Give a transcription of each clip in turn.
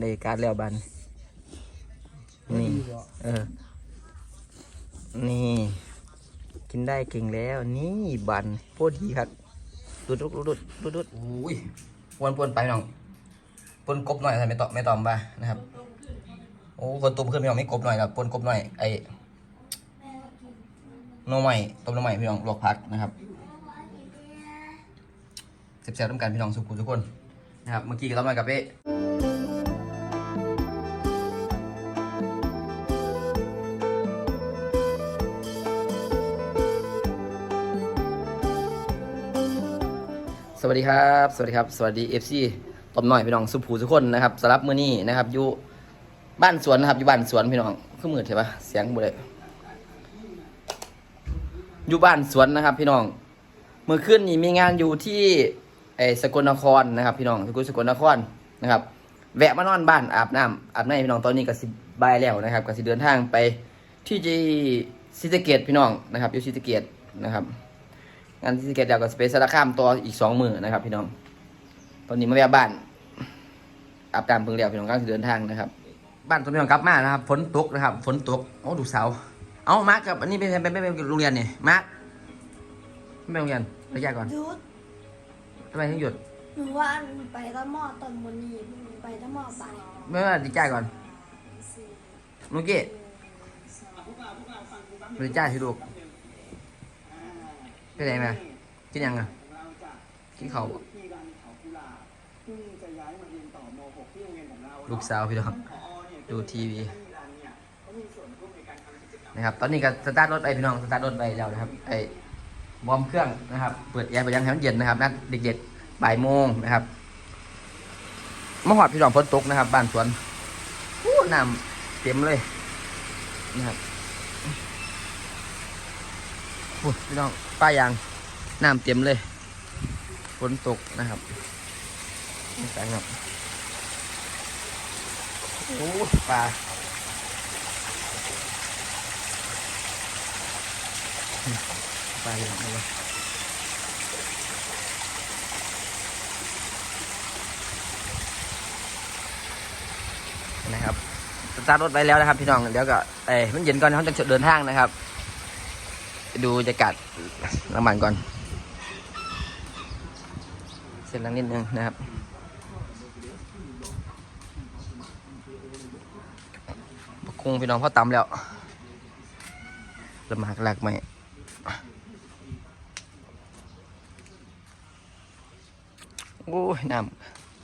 ในการแล้วบันนี่ เออ นี่ กินได้เก่งแล้ว นี่บันโคตรดีครับดูดดูดดูดดูดดูดอุ้ยปวนปวนไปน้องปวนกบหน่อยใส่ไม่ตอมไม่ตอมไปนะครับ โอ้คนตุ่มขึ้นพี่น้องไม่กบหน่อยครับปวนกบหน่อย ไอ้โนใหม่ต้มโนใหม่พี่น้องลวกผักนะครับเสียบๆต้องกันพี่น้องสุขุทุกคนนะครับ เมื่อกี้ก็ต้มมากับเป๊ วัสดีครับ สวัสดีครับ สวัสดีเอฟซีต้มหน่อยพี่น้องสุภูทุกคนนะครับสำหรับมื้อนี้นะครับอยู่บ้านสวนนะครับอยู่บ้านสวนพี่น้องคือมืดใช่ปะเสียงบ่ได้อยู่บ้านสวนนะครับ พี่น้องเมื่อคืนนี้มีงานอยู่ที่ไอ้สกลนครนะครับ พี่น้องสกุลสกลนครนะครับ แวะมานอนบ้านอาบน้ำอาบน้ำพี่น้องตอนนี้ก็สิบายแล้วนะครับก็สิเดินทางไปที่จีซิสะเกตพี่น้องนะครับอยู่ซิสะเกตนะครับ งานซิสะเกตเดี๋ยวก็สิไปสารคามต่ออีกสองมือนะครับ พี่น้อง ตอนนี้มาแวะบ้านอาบน้ำเพิ่งเดียวพี่น้องกำลังสิเดินทางนะครับ บ้านตอนพี่น้องกลับมานะครับฝนตกนะครับฝนตกโอ้ดูเสาเอามาร์กกับอันนี้ไปไปไปไปโรงเรียนนี่มาร์กไม่ไปโรงเรียนระยะก่อนหยุดทำไมถึงหยุดหนูว่าหนูไปตะหมอตอนบนนี้หนูไปตะหมอไปไม่ว่าดีใจก่อนนุกี้ดีใจสิลูก ไปไหนมากินยังอะกินข้าวบ่ลูกสาวพี่น้องดูทีวีนะครับตอนนี้ก็สตาร์ทรถไปพี่น้องสตาร์ทรถไปแล้วนะครับไอ้วอร์มเครื่องนะครับ เปิดแอร์ไปยังให้มันเย็นนะครับนัดเด็กๆบ่ายโมงนะครับเมื่อวานพี่น้องฝนตกนะครับ บ้านสวนโอ้น้ำเต็มเลยนะครับ พี่น้องป้ายางน้ำเต็มเลยฝนตกนะครับนี่แปลงครับโอ้ปลาปลาอยู่ไหนวะนะครับสตาร์ทรถไปแล้วนะครับพี่น้อง เดี๋ยวก็เอ้ยมันเย็นก่อนเขาจะเดินทางนะครับ ดูบรรยากาศน้ำมันก่อน เส้นลังนิดนึงนะครับบักคุงพี่น้องพ่อตำแล้วละหมากหลักไหมโอ้ยน้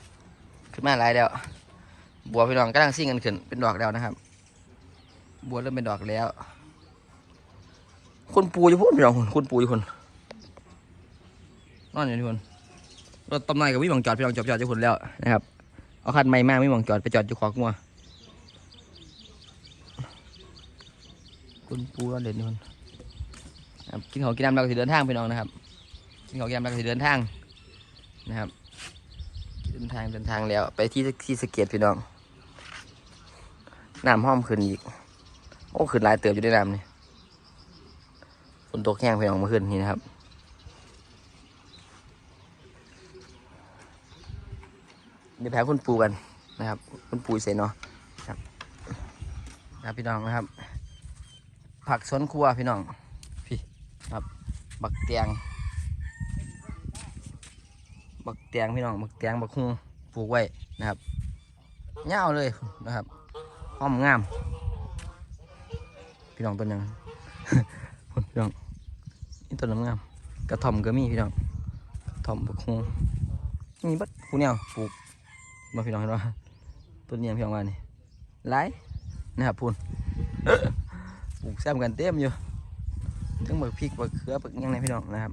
ำขึ้นมาหลายแล้ว บัวพี่น้องกำลังซิ่งกันขึ้นเป็นดอกแล้วนะครับ บัวเริ่มเป็นดอกแล้ว คุณปูอยู่พุ่นพี่น้องคุณคุณปูอยู่พุ่นนอนอยู่ที่พุ่นรถต้มไม้กับวิ่งมองจอดพี่น้องจอดจอดอยู่พุ่นแล้วนะครับเอาคันใหม่มากวิ่งมองจอดไปจอดอยู่ขวากงัวคุณปูเด่นอยู่พุ่นกินของกินน้ำเราก็สิเดินทางพี่น้องนะครับกินของกินน้ำเราก็สิเดินทางนะครับ เดินทางเดินทางแล้ว ไปที่ที่สะเก็ตพี่น้องน้ำห้อมขึ้นอีกโอ้ขึ้นหลายเติบอยู่ในน้ำนี่ ฝนตกแห้งพี่น้องมื่อคืนนี้นะครับเดี๋ยวแพ้คุณปูกันนะครับคุณปูเสร็จเนาะครับครับพี่น้องนะครับ ผักสวนครัวพี่น้องพี่ครับ บักเตียง บักเตียงพี่น้องบักเตียงบักฮูปลูกไว้นะครับเงาวเลยนะครับหอมงาม พี่น้องต้นยัง พี่น้องนี่ต้นน้ำงามกระท่อมก็มีพี่น้องกระท่อมบักฮูนี่บัดผู้แนวปลูกมาพี่น้องเห็นว่าต้นเนี้ยพี่น้องว่านี่หลายนะครับพูนปลูกแซมกันเต็มอยู่ทั้งบักพริกบักเขือบักยังไงพี่น้องนะครับ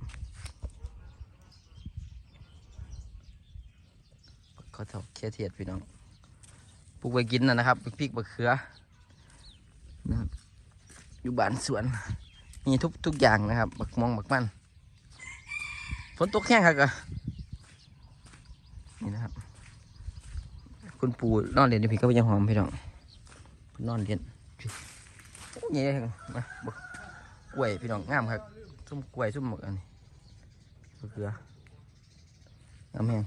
เขาเถาเคียเทียดพี่น้องปลูกไว้กินนะนะครับพริกบักเขือนะครับอยู่บ้านสวน มีทุกทุกอย่างนะครับบักมองบักมันฝนตกแห้งครับอะนี่นะครับ คุณปู่นอนเรียนอยู่พี่ก็ยังหอมพี่น้องนอนเรียนโอ้ยเนี่ยมาบักกล้วยพี่น้องงามครับซุ่มกล้วยซุ่มหมกอันนี้บักเขืองามแห้ง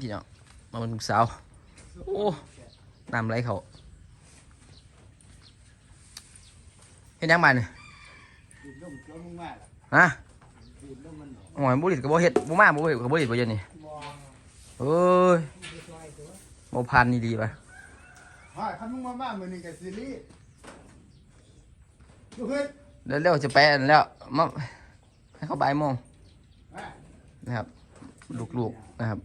พี่น้องมาเป็นลูกสาวโอ้น้ำไหลเขา เห็นยังบ้านนี่ดินลมลมมากฮะดินลมมันหนอโอ้ยบุหรี่กับบุเห็ดบุมาบุเห็ดกับบุหรี่บ่เย็นนี่เอ้ยบ่พันนี่ดีป่ะฮ่าคันมึงมาบ้านมือนี่กับซีรีส์ลูกเฮ้ยเดี๋ยวเร็วจะไปอันแล้วมาให้เขาบ่ายโมงมานะครับลูกๆนะครับ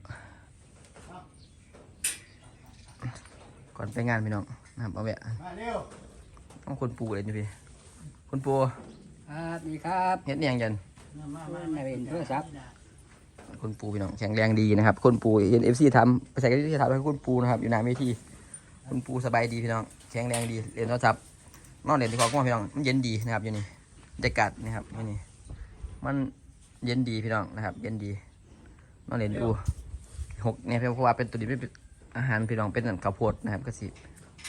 ก่อนไปงานพี่น้องนะครับเอาแวะมาเร็วต้องคนปูเลยนี่พี่ คนปูครับดีครับเฮ็ดเนียงยันมามามามาในเป็นโทรศัพท์คนปูพี่น้องแข็งแรงดีนะครับคนปูเอ็นเอฟซีทำไปใส่กันที่ทำให้คนปูนะครับ อยู่หน้าเวทีคนปูสบายดีพี่น้องแข็งแรงดีเรียนโทรศัพท์นอนเรียนที่คอกุ้งพี่น้องมันเย็นดีนะครับอยู่นี่บรรยากาศนะครับอยู่นี่มันเย็นดีพี่น้องนะครับ เย็นดีนอนเรียนดูหกเนี่ยเพราะว่าเป็นตัวดีไม่เป็นอาหารพี่น้องเป็นข้าวโพดนะครับก็สิ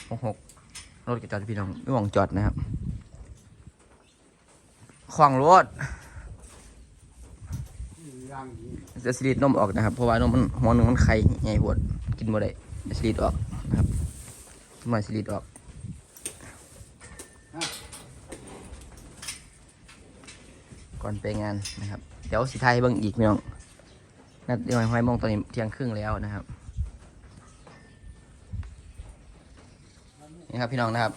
หกหกรถกระจอดพี่น้องไม่หวงจอดนะครับ ขวางรถย่างนี้จะสลีดนมออกนะครับ เพราะว่านมมันหัวหนึ่งมันไข่ใหญ่ปวดกินบ่ได้จะสลีดออกนะครับมาสลีดออกก่อนไปงานนะครับ เดี๋ยวสิไทายเบิ่งอีกพี่น้องนัดเดี๋ยวห้อยโมงตอนนี้เที่ยงครึ่งแล้วนะครับนี่ครับพี่น้องนะครับ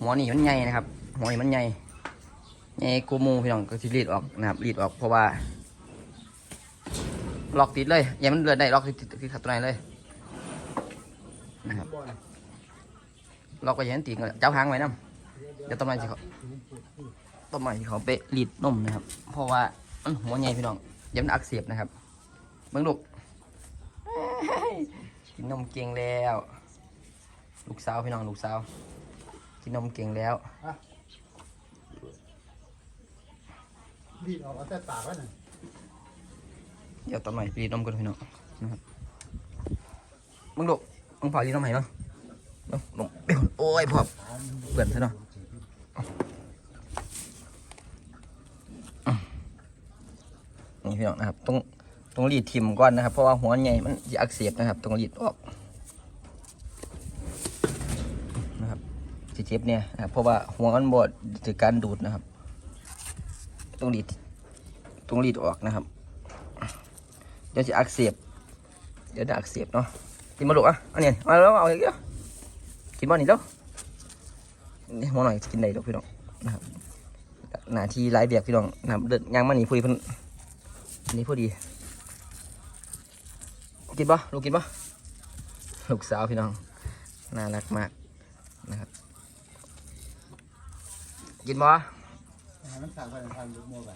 หัวนี่มันใหญ่นะครับหัวนี่มันใหญ่ ใหญ่กูมูพี่น้องก็สิรีดออกนะครับรีดออกเพราะว่า ล็อกติดเลยอย่ามันเลือดได้ล็อกติดติดขัดตัวไหนเลยนะครับล็อกไปอยันติดกันเจ้าหางไว้น้ำเดี๋ยวต้นไม้สิเขาต้นไม้สิเขาไปรีดนมนะครับ เพราะว่ามันหัวใหญ่พี่น้องอย่ามันอักเสบนะครับเบิ่งลูกกินนมเก่งแล้ว ลูกสาวพี่น้องลูกสาวกินนมเก่งแล้ว ดีดออกเอาแต่ปากไว้หน่อยเดี๋ยวต้นไม้รีดนมกันพี่น้องนะครับมึงลูกมึงพอรีดนมให้มั้งเบิ่งลงเดี๋ยวโอ้ยพอเปื่อนซะเนาะนี่พี่น้องนะครับต้องต้องรีดทิมก่อนนะครับ เพราะว่าหัวใหญ่มันจะอักเสบนะครับต้องรีดออกนะครับจะเจ็บเนี่ยนะครับเพราะว่าหัวมันบอดถือการดูดนะครับ ต้องรีดต้องรีดออกนะครับ เดี๋ยวจะอักเสบเดี๋ยวจะอักเสบเนาะกินมาลูกอะอันนี้มาแล้วเอาอีกแล้วกินบ้านี่แล้วนี่หัวหน่อยกินได้หรอกพี่น้องนะครับหน้าที่ไร้เบียกพี่น้องนะครับเดินยางมาหนีพุยพันนี้พอดีกินปะลูกกินปะลูกสาวพี่น้องน่ารักมากนะครับกินปะ ห้มันสั่งไปทางลูกโม่ไป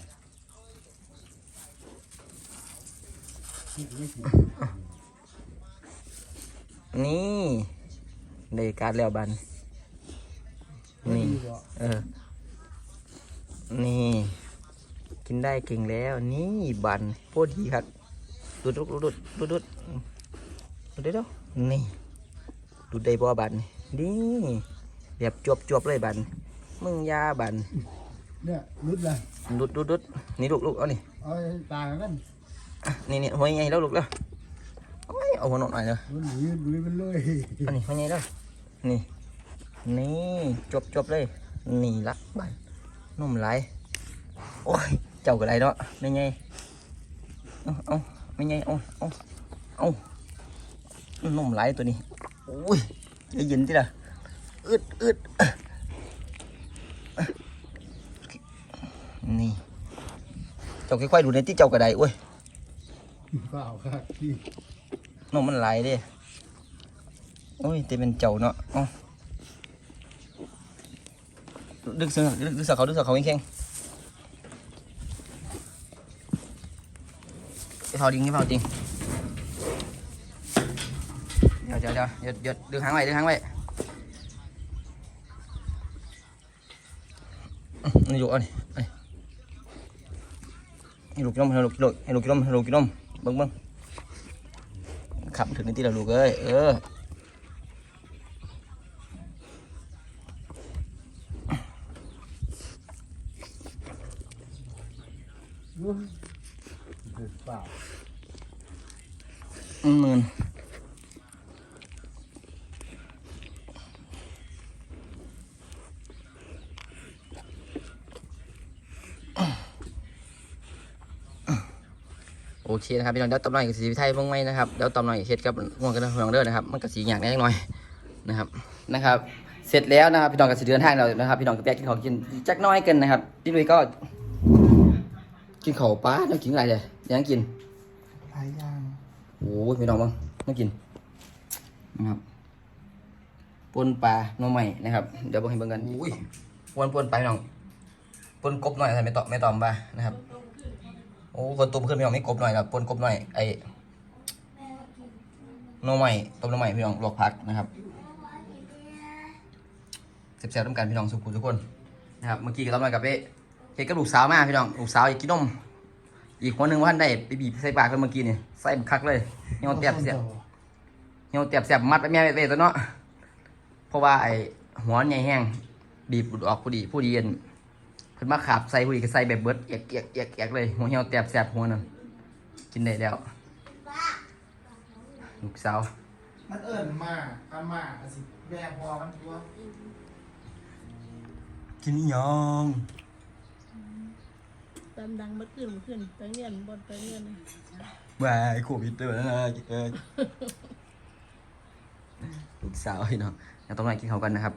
นี่นี่สินได้การแล้วบัน นี่ เออ นี่ กินได้เก่งแล้ว นี่บันพอดีครับดูดดูดดูดดูดดูดดูดได้แล้วนี่ดูดได้บ่บันนี่แบบจวบจวบเลยบันมึงยาบัน เนี่ยรุดเลยดูดดูดดูดนี่ลูกลูกเอานี่เอาตายมันอะนี่นี่หัวใหญ่แล้วลูกแล้วโอ้ยเอาหัวหนอนหน่อยเลยมันหนีหนีมันเลยอันนี้หัวใหญ่แล้วนี่ นี่จวบจวบๆเลยนี่ละบันนุ่มไหลายโอ้ยเจ้าก็ไรเนาะไม่ไงเอาเอาไม่ไงเอาเอาเอานุ่มไหลายตัวนี้โอ้ยได้ยินที่ละอึดอึด นี่ เจ้าค่อยๆดูในที่เจ้ากระไดโอ้ยเปล่าครับพี่นมมันไหลายเด้โอ้ยแต่เป็นเจ้าเนาะเอาดึกเสือดึกดึกเสือเขาดึกเสือเขาแข็งๆไปเผาดิงไปเผาดิงเดี๋ยวเดี๋ยวเดี๋ยวเดี๋ยวเดี๋ยวดึงหางไว้ดึงหางไว้อื้อนี่อยู่เอันนี้อันนี้ ให้ลูกกินนมให้ลูกกินนมให้ลูกกินนมให้ลูกกินนมเบิ่งเบิ่งขับถึงในที่เราลูกเอ้ยเออเปล่าหมื่น โอเคนะครับพี่น้องเดี๋ยวตำหน่อยกับสีไทยเบิ่งไหมนะครับเดี๋ยวตำหน่อยเฮ็ดกับง่วงกันนะพี่น้องเด้อนะครับมันก็สีอย่างแน่หน่อยนะครับนะครับ เสร็จแล้วนะครับพี่น้องก็สิเดินทางแล้วนะครับพี่น้องก็แยกกินของกินจักหน้อยกันนะครับพี่ลุยก็ กินข้าวปลาแล้วกินอะไรเลยยังกินหลายอย่างโอ้ยพี่น้องบ้างต้องกินนะครับปนปลาหน่อใหม่นะครับเดี๋ยวบอกให้เบิ่งกันอุ้ยปนปนไปพี่น้องปนกบหน่อยใส่ไม่ตอมไม่ตอมปลานะครับ โอ้คนตุ่มขึ้นพี่น้องไม่กบหน่อยครับปนกบหน่อยไอ้หน่อใหม่ต้มหน่อใหม่พี่น้องลวกผักนะครับแซ่บๆต้องกันพี่น้องสุขุทุกคนนะครับเมื่อกี้ก็ต้มหน่อยกับเอ๊ะเฮ็ดกับลูกสาวมากพี่น้องลูกสาวอยากกินนมอีกคนหนึ่งว่าท่านได้ไปบีบใส่ปากเพิ่นเมื่อกี้นี่ใส่บักคักเลยเหี่ยวเตียบเสียบเหี่ยวเตียบเสียบมัดไปแม่ไปตัวเนาะเพราะว่าไอ้หัวใหญ่แห้งบีบออกผู้ดีผู้ดีเย็น พิ่นมาขาบใส่ผู้ดีก็ใส่แบบเบิดเอียกเอียกเอียกเอียกเลยหัวเหี่ยวเตียบเสียบหัวนั่นกินได้แล้วลูกสาวมันเอิ่นมาอามาอะสิแม่พอมันตัวกินอีหยังตามดังมาขึ้นมาขึ้นไปเงียนบนไปเงียนว่าไอ้โควิดเด้อนะเอ้ยลูกสาวพี่น้องยังต้องมากินข้าวกันนะครับ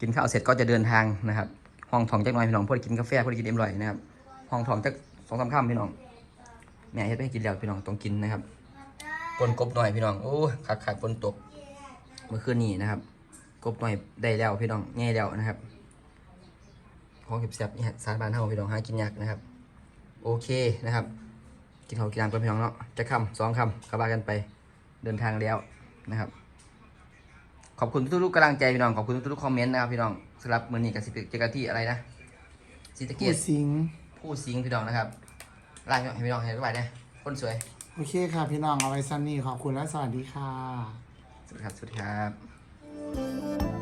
กินข้าวเสร็จก็จะเดินทางนะครับ ห้องทองจักหน่อยพี่น้องพื่อกินกาแฟพื่อกินเอ็มร่อยนะครับห้องทองจักสองสามค่ำพี่น้องแม่เฮ็ดไปกินแล้วพี่น้องต้องกินนะครับปนกบหน่อยพี่น้องโอ้ขาดขาดฝนตกเมื่อคืนนี้นะครับ กบหน่อยได้แล้วพี่น้องง่ายแล้วนะครับห้องเก็บแซ่บนี่ฮะสารบานเฮาพี่น้องหากินยากนะครับ โอเคนะครับ กินข้าวกินน้ำกันพี่น้องเนาะจะคำสองคำกระบากันไปเดินทางแล้วนะครับ ขอบคุณทุกๆกำลังใจพี่น้องขอบคุณทุกๆคอมเมนต์นะครับพี่น้อง สำหรับมือนี้กับสิเจอกันที่อะไรนะสิตะเกีผู้ยสิงผู้สิงห์พี่น้องนะครับไล่ให้พี่น้องเห็นไว้เนี่ยคนสวยโอเคค่ะ พี่น้องเอาไว้ซันนี่ขอบคุณและสวัสดีค่ะ สวัสดีครับสวัสดีครับ